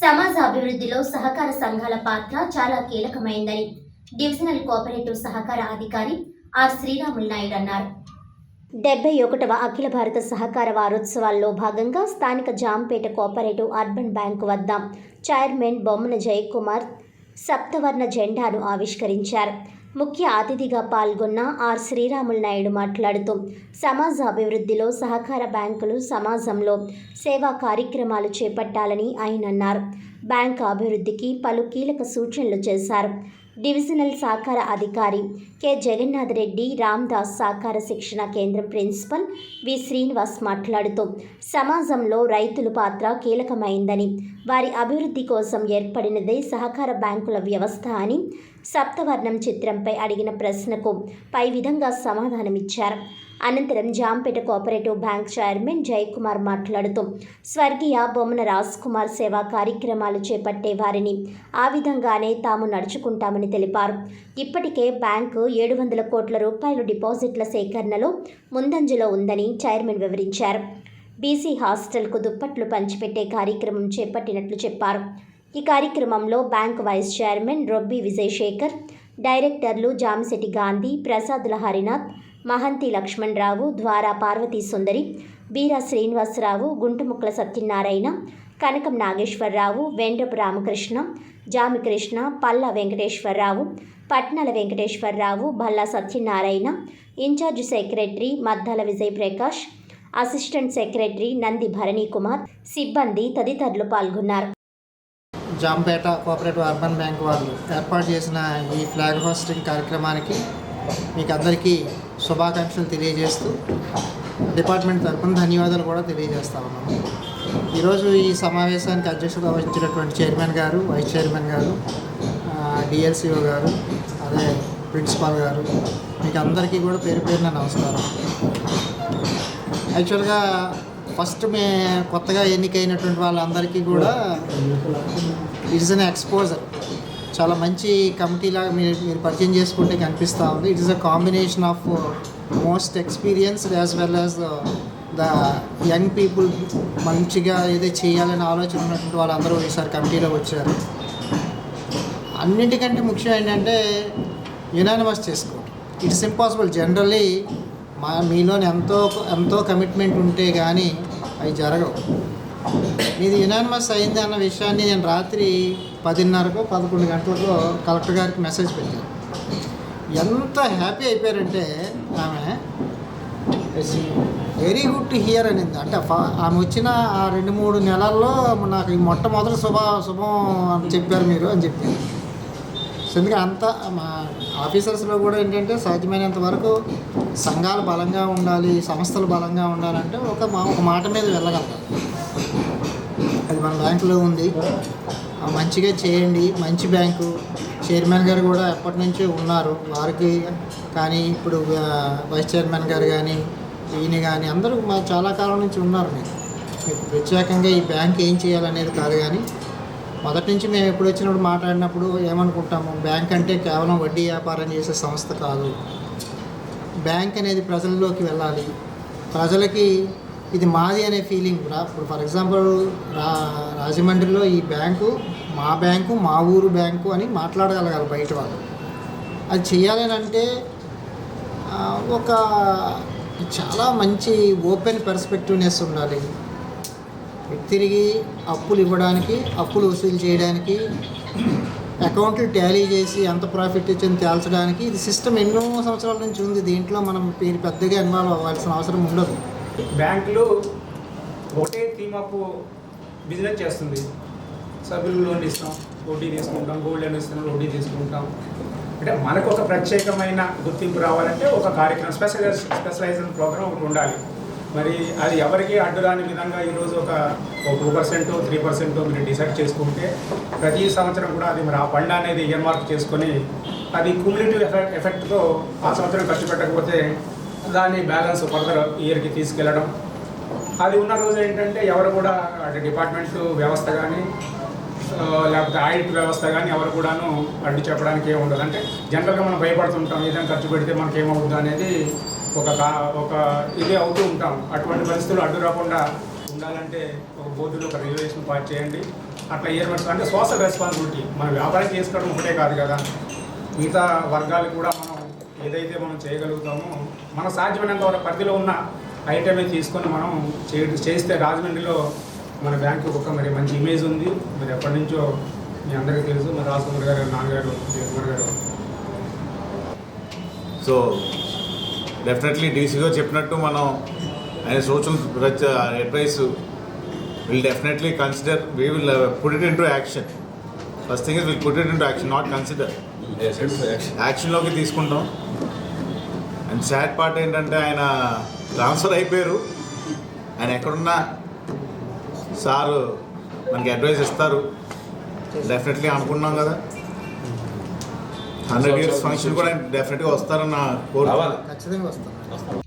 సమాజ అభివృద్ధిలో సహకార సంఘాల పాత్ర చాలా కీలకమైందని డివిజనల్ కోఆపరేటివ్ సహకార అధికారి ఆర్ శ్రీరాములు నాయుడు అన్నారు. డెబ్బై ఒకటవ అఖిల భారత సహకార వారోత్సవాల్లో భాగంగా స్థానిక జాంపేట కోఆపరేటివ్ అర్బన్ బ్యాంకు వద్ద చైర్మన్ బొమ్మన జయకుమార్ సప్తవర్ణ జెండాను ఆవిష్కరించారు. ముఖ్య అతిథిగా పాల్గొన్న ఆర్. శ్రీరాములు నాయుడు మాట్లాడుతూ సమాజ అభివృద్ధిలో సహకార బ్యాంకులు సమాజంలో సేవా కార్యక్రమాలు చేపట్టాలని ఆయన అన్నారు. బ్యాంక్ అభివృద్ధికి పలు కీలక సూచనలు చేశారు. డివిజనల్ సహకార అధికారి కె. జగన్నాథ్ రెడ్డి రామ్దాస్ సహకార శిక్షణ కేంద్రం ప్రిన్సిపల్ వి. శ్రీనివాస్ మాట్లాడుతూ సమాజంలో రైతుల పాత్ర కీలకమైందని వారి అభివృద్ధి కోసం ఏర్పడినదే సహకార బ్యాంకుల వ్యవస్థ అని సప్తవర్ణం చిత్రంపై అడిగిన ప్రశ్నకు పై విధంగా సమాధానమిచ్చారు. అనంతరం Jampeta cooperative bank chairman Jayakumar మాట్లాడుతూ స్వర్గీయ బొమ్మన రాజ్ కుమార్ సేవా కార్యక్రమాలు చేపట్టే వారిని ఆ విధంగానే తాము నడుచుకుంటామని తెలిపారు. ఇప్పటికే బ్యాంకు ఏడు వందల కోట్ల రూపాయలు డిపాజిట్ల సేకరణలో ముందంజలో ఉందని చైర్మన్ వివరించారు. బీసీ హాస్టల్కు దుప్పట్లు పంచిపెట్టే కార్యక్రమం చేపట్టినట్లు చెప్పారు. ఈ కార్యక్రమంలో bank vice chairman Robbi Vijayasekhar డైరెక్టర్లు Jamisetti Gandhi Prasadula Harinath Mahanti Lakshmanarao Dwara Parvathi Sundari Beera Srinivasarao Guntumukkala Satyanarayana Kanakam Nageswararao Vendrapu Ramakrishna Jamikrishna Palla Venkateswararao Patnala Venkateswararao Bhalla Satyanarayana in charge secretary Maddala Vijay Prakash assistant secretary Nandi Bharani Kumar సిబ్బంది తదితరులు పాల్గొన్నారు. Jampeta cooperative urban bank వాళ్ళు ఏర్పాటు చేసిన ఈ flag hosting కార్యక్రమానికి మీకు అందరికీ శుభాకాంక్షలు తెలియజేస్తూ డిపార్ట్మెంట్ తరఫున ధన్యవాదాలు కూడా తెలియజేస్తా ఉన్నాము ఈరోజు ఈ సమావేశానికి అధ్యక్షత వహించినటువంటి చైర్మన్ గారు వైస్ చైర్మన్ గారు డిఎల్సిఓ గారు అదే ప్రిన్సిపాల్ గారు మీకు అందరికీ కూడా పేరు పేరున నమస్కారం. యాక్చువల్గా ఫస్ట్ మే కొత్తగా ఎన్నికైనటువంటి వాళ్ళందరికీ కూడా ఇట్స్ అన్ ఎక్స్పోజర్. చాలా మంచి కమిటీలాగా మీరు మీరు పరిచయం చేసుకుంటే కనిపిస్తూ ఉంది. It is a combination of most experienced as well as the young people మంచిగా ఏదో చేయాలని ఆలోచన ఉన్నటువంటి వాళ్ళందరూ ఈసారి కమిటీలో వచ్చారు. అన్నింటికంటే ముఖ్యం ఏంటంటే యునానిమస్ చేసుకోవడం. ఇట్స్ ఇంపాసిబుల్ జనరల్లీ మా మీలోని ఎంతో ఎంతో కమిట్మెంట్ ఉంటే కానీ అవి జరగవు. మీది యునానిమస్ అయింది అన్న విషయాన్ని నేను రాత్రి పదిన్నరకు పదకొండు గంటలకు కలెక్టర్ గారికి మెసేజ్ పెట్టాను. ఎంత హ్యాపీ అయిపోయారంటే ఆమె వెరీ గుడ్ టు హియర్ అనింది. అంటే ఆమె వచ్చిన ఆ రెండు మూడు నెలల్లో నాకు ఈ మొట్టమొదటి శుభ శుభం అని చెప్పారు మీరు అని చెప్పారు. ఎందుకంటే అంత మా ఆఫీసర్స్లో కూడా ఏంటంటే సాధ్యమైనంత వరకు సంఘాలు బలంగా ఉండాలి సంస్థలు బలంగా ఉండాలంటే ఒక మా ఒక మాట మీద వెళ్ళగలగాలి. అది మన బ్యాంకులో ఉంది. మంచిగా చేయండి. మంచి బ్యాంకు. చైర్మన్ గారు కూడా ఎప్పటి నుంచో ఉన్నారు. వారికి కానీ ఇప్పుడు వైస్ చైర్మన్ గారు కానీ ఈయన కానీ అందరూ మా చాలా కాలం నుంచి ఉన్నారు మీరు. మీకు ప్రత్యేకంగా ఈ బ్యాంక్ ఏం చేయాలనేది కాదు కానీ మొదటి నుంచి మేము ఎప్పుడు వచ్చినప్పుడు మాట్లాడినప్పుడు ఏమనుకుంటాము? బ్యాంక్ అంటే కేవలం వడ్డీ వ్యాపారం చేసే సంస్థ కాదు. బ్యాంక్ అనేది ప్రజల్లోకి వెళ్ళాలి. ప్రజలకి ఇది మాది అనే ఫీలింగ్ రా. ఇప్పుడు ఫర్ ఎగ్జాంపుల్ రా రాజమండ్రిలో ఈ బ్యాంకు మా బ్యాంకు మా ఊరు బ్యాంకు అని మాట్లాడగలగాలి బయట వాళ్ళు. అది చేయాలని అంటే ఒక చాలా మంచి ఓపెన్ పర్స్పెక్టివ్నెస్ ఉండాలి. తిరిగి అప్పులు ఇవ్వడానికి అప్పులు వసూలు చేయడానికి అకౌంట్లు టాలీ చేసి ఎంత ప్రాఫిట్ ఇచ్చింది తేల్చడానికి ఇది సిస్టమ్ ఎన్నో సంవత్సరాల నుంచి ఉంది. దీంట్లో మనం పెద్దగా ఇన్వాల్వ్ అవ్వాల్సిన అవసరం ఉండదు. బ్యాంకులు ఒకటే థీమ్ ఆఫ్ బిజినెస్ చేస్తుంది. సభ్యులు లోన్ ఇస్తాం వడ్డీ తీసుకుంటాం గోల్డ్ లోన్ ఇస్తాం వడ్డీ తీసుకుంటాం. అంటే మనకు ఒక ప్రత్యేకమైన గుర్తింపు రావాలంటే ఒక కార్యక్రమం స్పెషల్ స్పెషలైజేషన్ ప్రోగ్రామ్ ఒకటి ఉండాలి. మరి అది ఎవరికి అడ్డు రాని విధంగా ఈరోజు ఒక టూ పర్సెంట్ త్రీ పర్సెంట్ మీరు డిసైడ్ చేసుకుంటే ప్రతి సంవత్సరం కూడా అది మరి ఆ ఫండ్ అనేది మార్క్ చేసుకొని అది క్యూమిలేటివ్ ఎఫెక్ట్ ఎఫెక్ట్తో ఆ సంవత్సరం ఖర్చు పెట్టకపోతే దాన్ని బ్యాలెన్స్ ఫర్దర్ ఇయర్కి తీసుకెళ్ళడం. అది ఉన్న రోజు ఏంటంటే ఎవరు కూడా అంటే డిపార్ట్మెంట్స్ వ్యవస్థ కానీ లేకపోతే ఆడిట్ వ్యవస్థ కానీ ఎవరు కూడాను అడ్డు చెప్పడానికి ఏమి ఉండదు. అంటే జనరల్గా మనం భయపడుతుంటాం ఏదైనా ఖర్చు పెడితే మనకి ఏమవుతుంది అనేది ఒక ఒక ఇది అవుతూ ఉంటాం. అటువంటి పరిస్థితులు అడ్డు రాకుండా ఉండాలంటే ఒక బోర్డులో ఒక రిజర్వేషన్ పాస్ చేయండి. అట్లా ఇయర్ అంటే సోషల్ రెస్పాన్సిబిలిటీ. మనం వ్యాపారం చేసుకోవడం ఒకటే కాదు కదా. మిగతా వర్గాలు కూడా ఏదైతే మనం చేయగలుగుతామో మన సాధ్యమైనంత వరకు పరిధిలో ఉన్న ఐటమే తీసుకొని మనం చే చేస్తే రాజమండ్రిలో మన బ్యాంకు ఒక మరి మంచి ఇమేజ్ ఉంది. మరి ఎప్పటి నుంచో మీ అందరికీ తెలుసు. మరి రాజకుమార్ గారు నాన్నగారు జయకుమార్ గారు. సో డెఫినెట్లీ డీసీగా చెప్పినట్టు మనం ఆయన social advice will definitely consider we will put it in to action first thing is will put it in to action not consider యాక్షన్లోకి తీసుకుంటాం. అండ్ సాడ్ పార్ట్ ఏంటంటే ఆయన ట్రాన్స్ఫర్ అయిపోయారు. ఆయన ఎక్కడున్నా సారు మనకి అడ్వైస్ ఇస్తారు. డెఫినెట్లీ అనుకున్నాం కదా. హండ్రెడ్ ఇయర్స్ ఫంక్షన్ కూడా డెఫినెట్గా వస్తారన్న కోరు ఖచ్చితంగా వస్తాను